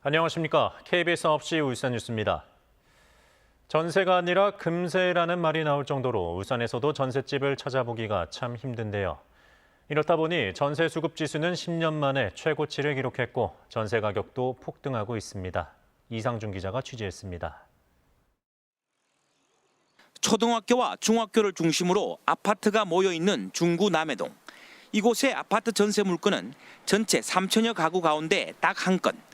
안녕하십니까. KBS 9시 울산 뉴스입니다. 전세가 아니라 금세라는 말이 나올 정도로 울산에서도 전셋집을 찾아보기가 참 힘든데요. 이렇다 보니 전세 수급 지수는 10년 만에 최고치를 기록했고 전세 가격도 폭등하고 있습니다. 이상준 기자가 취재했습니다. 초등학교와 중학교를 중심으로 아파트가 모여 있는 중구 남해동. 이곳의 아파트 전세 물건은 전체 3천여 가구 가운데 딱 한 건.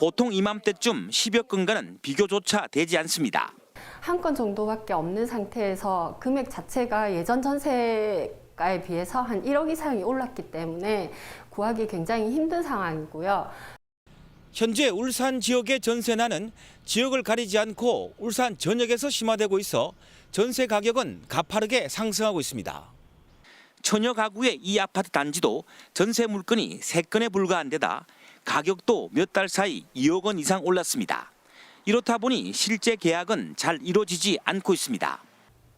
보통 이맘때쯤 10여 건과는 비교조차 되지 않습니다. 한 건 정도밖에 없는 상태에서 금액 자체가 예전 전세가에 비해서 한 1억 이상이 올랐기 때문에 구하기 굉장히 힘든 상황이고요. 현재 울산 지역의 전세난은 지역을 가리지 않고 울산 전역에서 심화되고 있어 전세 가격은 가파르게 상승하고 있습니다. 천여 가구의 이 아파트 단지도 전세 물건이 3건에 불과한 데다 가격도 몇 달 사이 2억 원 이상 올랐습니다. 이렇다 보니 실제 계약은 잘 이루어지지 않고 있습니다.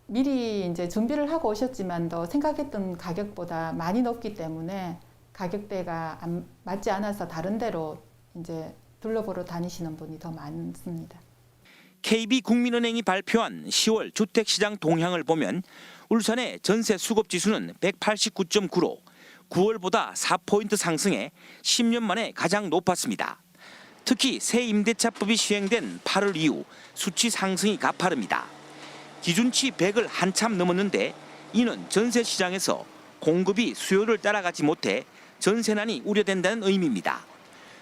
미리 이제 준비를 하고 오셨지만도 생각했던 가격보다 많이 높기 때문에 가격대가 안 맞지 않아서 다른 데로 이제 둘러보러 다니시는 분이 더 많습니다. KB국민은행이 발표한 10월 주택시장 동향을 보면 울산의 전세 수급 지수는 189.9로 9월보다 4포인트 상승해 10년 만에 가장 높았습니다. 특히 새 임대차법이 시행된 8월 이후 수치 상승이 가파릅니다. 기준치 100을 한참 넘었는데 이는 전세 시장에서 공급이 수요를 따라가지 못해 전세난이 우려된다는 의미입니다.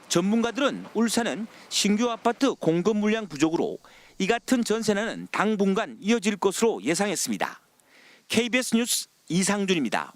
전문가들은 울산은 신규 아파트 공급 물량 부족으로 이 같은 전세난은 당분간 이어질 것으로 예상했습니다. KBS 뉴스 이상준입니다.